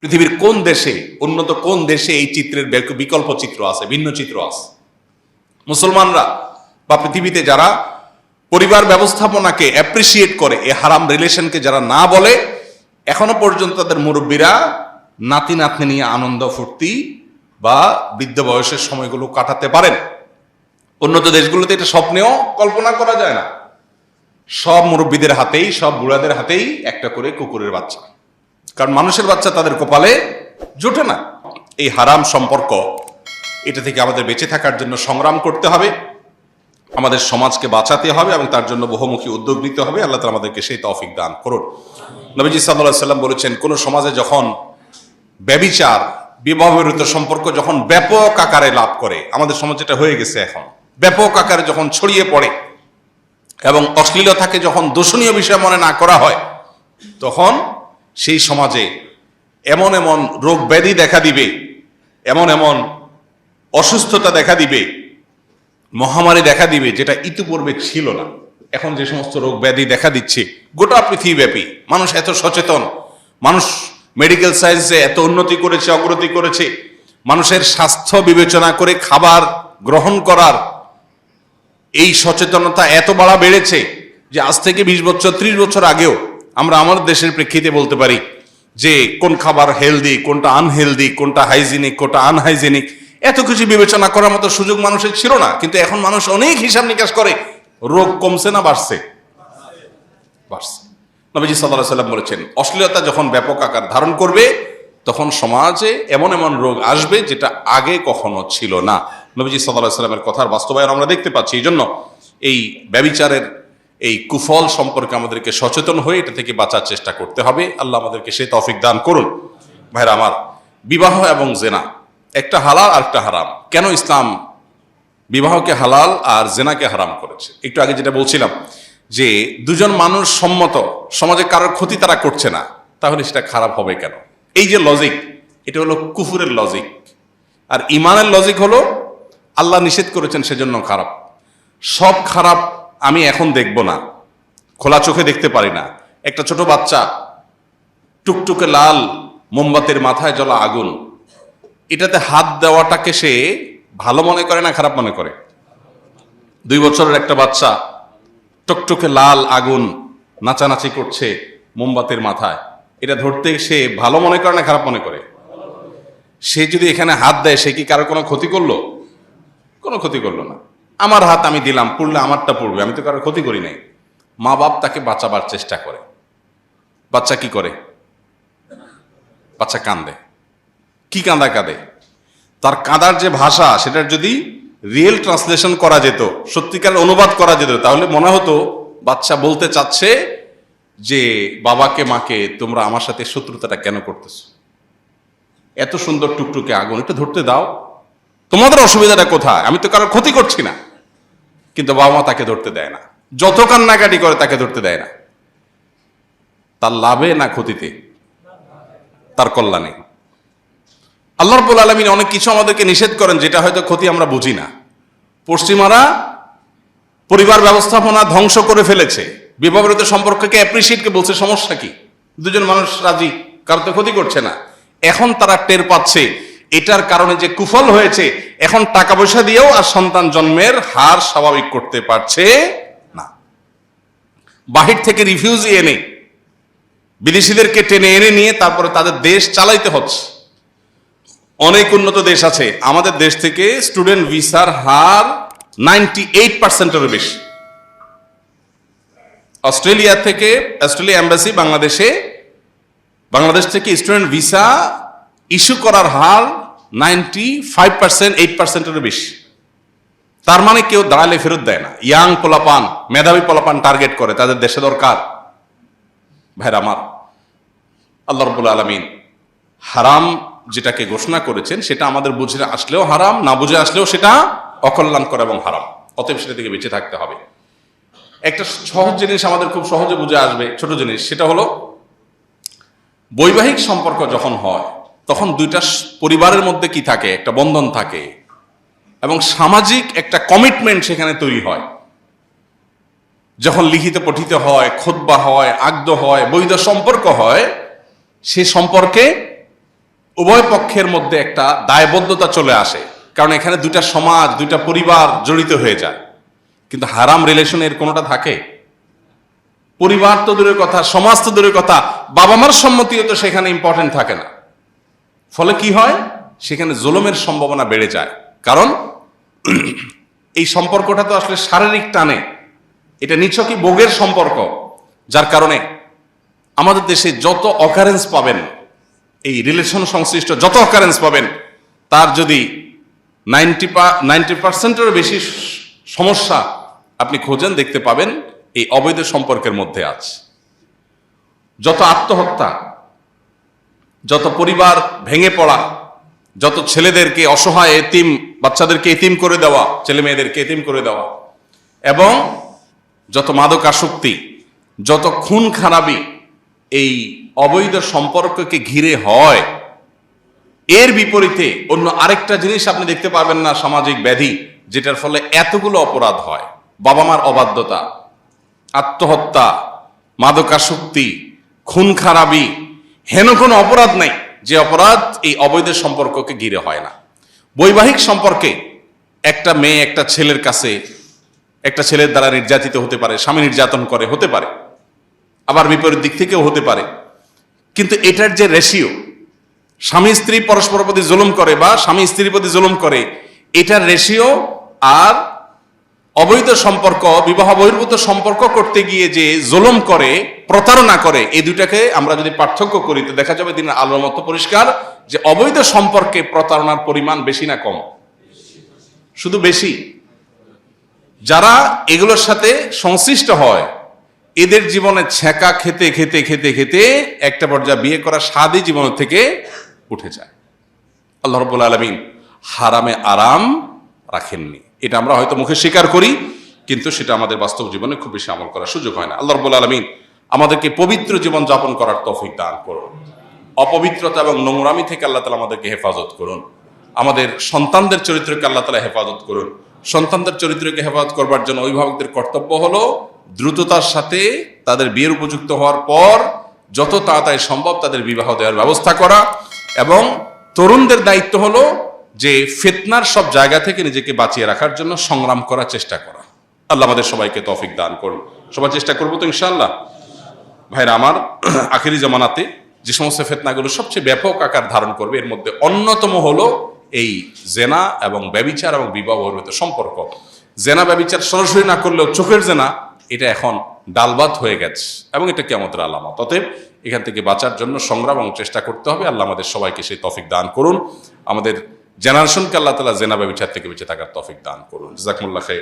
পৃথিবীর কোন দেশে, উন্নত কোন দেশে এই চিত্রের বেক- বিকল্প চিত্র আছে, ভিন্ন চিত্র আছে? মুসলমানরা বা পৃথিবীতে যারা পরিবার ব্যবস্থাপনাকে অ্যাপ্রিসিয়েট করে, এ হারাম রিলেশনকে যারা না বলে, এখনও পর্যন্ত তাদের মুরব্বীরা নাতি নাতনি নিয়ে আনন্দ, ফুর্তি বা বৃদ্ধ বয়সের সময়গুলো কাটাতে পারেন। উন্নত দেশগুলোতে এটা স্বপ্নেও কল্পনা করা যায় না। সব মুরব্বীদের হাতেই, সব বুড়াদের হাতেই একটা করে কুকুরের বাচ্চা। কারণ মানুষের বাচ্চা তাদের কপালে জোটে না। এই হারাম সম্পর্ক, এটা থেকে আমাদের বেঁচে থাকার জন্য সংগ্রাম করতে হবে, আমাদের সমাজকে বাঁচাতে হবে এবং তার জন্য বহুমুখী উদ্যোগ নিতে হবে। আল্লাহ তালা আমাদেরকে সেই তৌফিক দান করুন। নবীজি সাল্লাহ সাল্লাম বলেছেন, কোন সমাজে যখন ব্যবিচার বিবাহ সম্পর্ক যখন ব্যাপক আকারে লাভ করে, আমাদের সমাজ এটা হয়ে গেছে এখন, ব্যাপক আকারে যখন ছড়িয়ে পড়ে এবং অশ্লীলতাকে যখন দূষণীয় বিষয় মনে না করা হয়, তখন সেই সমাজে এমন এমন রোগ ব্যাধি দেখা দিবে, এমন এমন অসুস্থতা দেখা দিবে, মহামারী দেখা দিবে যেটা ইতিপূর্বে ছিল না। এখন যে সমস্ত রোগ ব্যাধি দেখা দিচ্ছে, গোটা পৃথিবীব্যাপী মানুষ এত সচেতন, মানুষ মেডিকেল সায়েন্সে এত উন্নতি করেছে, অগ্রতি করেছে, মানুষের স্বাস্থ্য বিবেচনা করে খাবার গ্রহণ করার এই সচেতনতা এত বাড়া বেড়েছে যে আজ থেকে বিশ বছর, ত্রিশ বছর আগেও আমরা আমার দেশের প্রেক্ষিতে বলতে পারি যে কোন খাবার হেলদি কোনটা আনহেলদি কোনটা হাইজিনিক কোনটা আনহাইজিনিক এত কিছু বিবেচনা করার মতো সুযোগ মানুষের ছিল না। কিন্তু এখন মানুষ অনেক হিসাব নিকাশ করে, রোগ কমছে না বাড়ছে? বাড়ছে। নবীজি সাল্লাহ সাল্লাম বলেছেন, অশ্লীলতা যখন ব্যাপক আকার ধারণ করবে, তখন সমাজে এমন এমন রোগ আসবে যেটা আগে কখনো ছিল না। নবীজি সাল্লাহ সাল্লামের কথার বাস্তবায়ন আমরা দেখতে পাচ্ছি। এই জন্য এই ব্যবিচারের এই কুফল সম্পর্কে আমাদেরকে সচেতন হয়ে এটা থেকে বাঁচার চেষ্টা করতে হবে। আল্লাহ আমাদেরকে সে তফিক দান করুন। ভাইরা আমার, বিবাহ এবং জেনা, একটা হালাল আর একটা হারাম। কেন ইসলাম বিবাহকে হালাল আর জেনাকে হারাম করেছে? একটু আগে যেটা বলছিলাম যে দুজন মানুষ সম্মত, সমাজে কারোর ক্ষতি তারা করছে না, তাহলে সেটা খারাপ হবে কেন? এই যে লজিক এটা হলো কুফুরের লজিক আর ইমানের লজিক হলো, আল্লাহ নিষেধ করেছেন সেজন্য খারাপ। সব খারাপ আমি এখন দেখব না। খোলা চোখে দেখতে পারি না। একটা ছোট বাচ্চা টুকটুকে লাল মোমবাতির মাথায় জ্বলা আগুন। এটাতে হাত দেওয়াটাকে সে ভালো মনে করে না খারাপ মনে করে? দুই বছরের একটা বাচ্চা টকটকে লাল আগুন নাচানাচি করছে মোমবাতির মাথায়। এটা ধরতে সে ভালো মনে করে না খারাপ মনে করে? সে যদি এখানে হাত দেয়, সে কি কারও কোনো ক্ষতি করল? কোনো ক্ষতি করল না। আমার হাত আমি দিলাম, পড়লে আমারটা পড়বে, আমি তো কারও ক্ষতি করি নাই। মা বাপ তাকে বাঁচাবার চেষ্টা করে। বাচ্চা কি করে? বাচ্চা কান্দে কি কাঁদা কাঁদে? তার কাঁদার যে ভাষা, সেটার যদি রিয়েল ট্রান্সলেশন করা যেত, সত্যিকার অনুবাদ করা যেত, তাহলে মনে হতো বাচ্চা বলতে চাচ্ছে যে, বাবাকে, মাকে, তোমরা আমার সাথে শত্রুতাটা কেন করতেছো? এত সুন্দর টুকটুকে আগুন এটা ধরতে দাও। তোমাদের অসুবিধাটা কোথায়? আমি তো কারোর ক্ষতি করছি না। কিন্তু বাবা মা তাকে ধরতে দেয় না। যত কান্নাকাটি করে তাকে ধরতে দেয় না। তার লাভে না ক্ষতিতে তার কল্যাণে। আল্লাহ রব্বুল আলমিন অনেক কিছু আমাদেরকে নিষেধ করেন, যেটা হয়তো ক্ষতি আমরা বুঝি না। পশ্চিমারা পরিবার ব্যবস্থাপনা ধ্বংস করে ফেলেছে। বিবাহিত সম্পর্ককে অ্যাপ্রিসিয়েটকে বলছে, সমস্যা কি? দুজন মানুষ রাজি, কারও তো ক্ষতি করছে না। এখন তারা টের পাচ্ছে এটার কারণে যে কুফল হয়েছে, এখন টাকা পয়সা দিয়েও আর সন্তান জন্মের হার স্বাভাবিক করতে পারছে না। বাহির থেকে রিফিউজ এনে, বিদেশিদেরকে টেনে এনে নিয়ে তারপরে তাদের দেশ চালাইতে হচ্ছে। অনেক উন্নত দেশ আছে, আমাদের দেশ থেকে স্টুডেন্ট ভিসার হার নাইনটি এইট পার্সেন্টেরও বেশি। অস্ট্রেলিয়া থেকে, অস্ট্রেলিয়া এম্বাসি বাংলাদেশে, বাংলাদেশ থেকে স্টুডেন্ট ভিসা ইস্যু করার হার নাইনটি ফাইভ পার্সেন্ট, এইট পার্সেন্টেরও বেশি। তার মানে কেউ দাঁড়ালে ফেরত দেয় না। ইয়াং পোলাপান, মেধাবী পোলাপান টার্গেট করে, তাদের দেশে দরকার। ভাইরা আমার, আল্লাহ রবুল আলমিন হারাম যেটাকে ঘোষণা করেছেন, সেটা আমাদের বুঝে আসলেও হারাম, না বুঝে আসলেও সেটা অকল্যাণকর এবং হারাম। অতএব সেটা থেকে বেঁচে থাকতে হবে। একটা সহজ জিনিস আমাদের খুব সহজে বুঝে আসবে, ছোট জিনিস, সেটা হলো বৈবাহিক সম্পর্ক যখন হয় তখন দুইটা পরিবারের মধ্যে কি থাকে? একটা বন্ধন থাকে। এবং সামাজিক একটা কমিটমেন্ট সেখানে তৈরি হয়। যখন লিখিত পঠিত হয়, খোদবা হয় আগদ হয়, বৈধ সম্পর্ক হয়, সে সম্পর্কে উভয় পক্ষের মধ্যে একটা দায়বদ্ধতা চলে আসে। কারণ এখানে দুইটা সমাজ, দুইটা পরিবার জড়িত হয়ে যায়। কিন্তু হারাম রিলেশন এর কোনোটা থাকে? পরিবার তো দূরের কথা, সমাজ তো দূরের কথা বাবা মার সম্মতিও তো সেখানে ইম্পর্টেন্ট থাকে না। ফলে কি হয়? সেখানে জুলুমের সম্ভাবনা বেড়ে যায়। কারণ এই সম্পর্কটা তো আসলে শারীরিক টানে। এটা নিছকই ভোগের সম্পর্ক। যার কারণে আমাদের দেশে যত অকারেন্স পাবেন, এই রিলেশন সংশ্লিষ্ট যত অকারেন্স পাবেন, তার যদি নাইনটি নাইনটি পার্সেন্টেরও বেশি সমস্যা আপনি খোঁজেন, দেখতে পাবেন এই অবৈধ সম্পর্কের মধ্যে আছে যত আত্মহত্যা যত পরিবার ভেঙে পড়া, যত ছেলেদেরকে অসহায় এতিম, বাচ্চাদেরকে এতিম করে দেওয়া, ছেলে মেয়েদেরকে এতিম করে দেওয়া, এবং যত মাদক আসক্তি যত খুন খারাপি এই অবৈধ সম্পর্ককে ঘিরে হয়, এর বিপরীতে অন্য আরেকটা জিনিস আপনি দেখতে পাবেন না সামাজিক ব্যাধি, যেটার ফলে এতগুলো অপরাধ হয়। বাবা মার অবাধ্যতা, আত্মহত্যা, মাদকাসক্তি খুন খারাপি হেন কোনো অপরাধ নাই। যে অপরাধ এই অবৈধ সম্পর্ককে ঘিরে হয় না। বৈবাহিক সম্পর্কে একটা মেয়ে একটা ছেলের কাছে একটা ছেলের দ্বারা নির্যাতিত হতে পারে, স্বামী নির্যাতন করে, হতে পারে। আবার বিপরীত দিক থেকেও হতে পারে। কিন্তু এটার যে রেশিও স্বামী স্ত্রী পরস্পর প্রতি জুলুম করে বা স্বামী স্ত্রীর প্রতি জুলুম করে, এটার রেশিও আর অবৈধ সম্পর্ক, বিবাহ বহির্ভূত সম্পর্ক করতে গিয়ে যে জুলুম করে, প্রতারণা করে, এই দুটাকে আমরা যদি পার্থক্য করি, তো দেখা যাবে দিনের আলোর মতো পরিষ্কার যে অবৈধ সম্পর্কে প্রতারণার পরিমাণ বেশি না কম? শুধু বেশি। যারা এগুলোর সাথে সংশ্লিষ্ট হয়, এদের জীবনে ছ্যাঁকা খেতে খেতে খেতে খেতে একটা পর্যায়ে বিয়ে করা স্বাদী জীবন থেকে উঠে যায়। আল্লাহ রব্বুল আলমিন হারামে আরাম রাখেননি। এটা আমরা হয়তো মুখে স্বীকার করি, কিন্তু সেটা আমাদের বাস্তব জীবনে খুব বেশি আমল করার সুযোগ হয় না। আল্লাহ রব্বুল আলমিন আমাদেরকে পবিত্র জীবন যাপন করার তৌফিক দান করুন। অপবিত্রতা এবং নোংরামি থেকে আল্লাহ তালা আমাদেরকে হেফাজত করুন। আমাদের সন্তানদের চরিত্রকে আল্লাহ তালা হেফাজত করুন। সন্তানদের চরিত্রকে হেফাজত করবার জন্য অভিভাবকদের কর্তব্য হলো দ্রুততার সাথে তাদের বিয়ের উপযুক্ত হওয়ার পর যত তাড়াতাড়ি সম্ভব তাদের বিবাহ দেওয়ার ব্যবস্থা করা এবং তরুণদের দায়িত্ব হলো যে ফেতনার সব জায়গা থেকে নিজেকে বাঁচিয়ে রাখার জন্য সংগ্রাম করার চেষ্টা করা। আল্লাহ আমাদের সবাইকে তফিক দান করুন। সবার চেষ্টা করব তো ইনশাল্লাহ ভাইরা, আমার আখেরি জামানাতে যে সমস্ত ফেতনাগুলো সবচেয়ে ব্যাপক আকার ধারণ করবে, এর মধ্যে অন্যতম হলো এই জেনা এবং ব্যবিচার এবং বিবাহ বহির্ভূত সম্পর্ক। জেনা, ব্যবিচার সরাসরি না করলেও চোখের জেনা, এটা এখন ডালবাত হয়ে গেছে এবং এটা কেমতের আলামত। অতএব এখান থেকে বাঁচার জন্য সংগ্রাম এবং চেষ্টা করতে হবে। আল্লাহ আমাদের সবাইকে সেই তফিক দান করুন। আমাদের জেনারেশনকে আল্লাহ তালা জেনাবে বিচার থেকে বেঁচে থাকার তফিক দান করুন। জাকমুল্লাহ খাই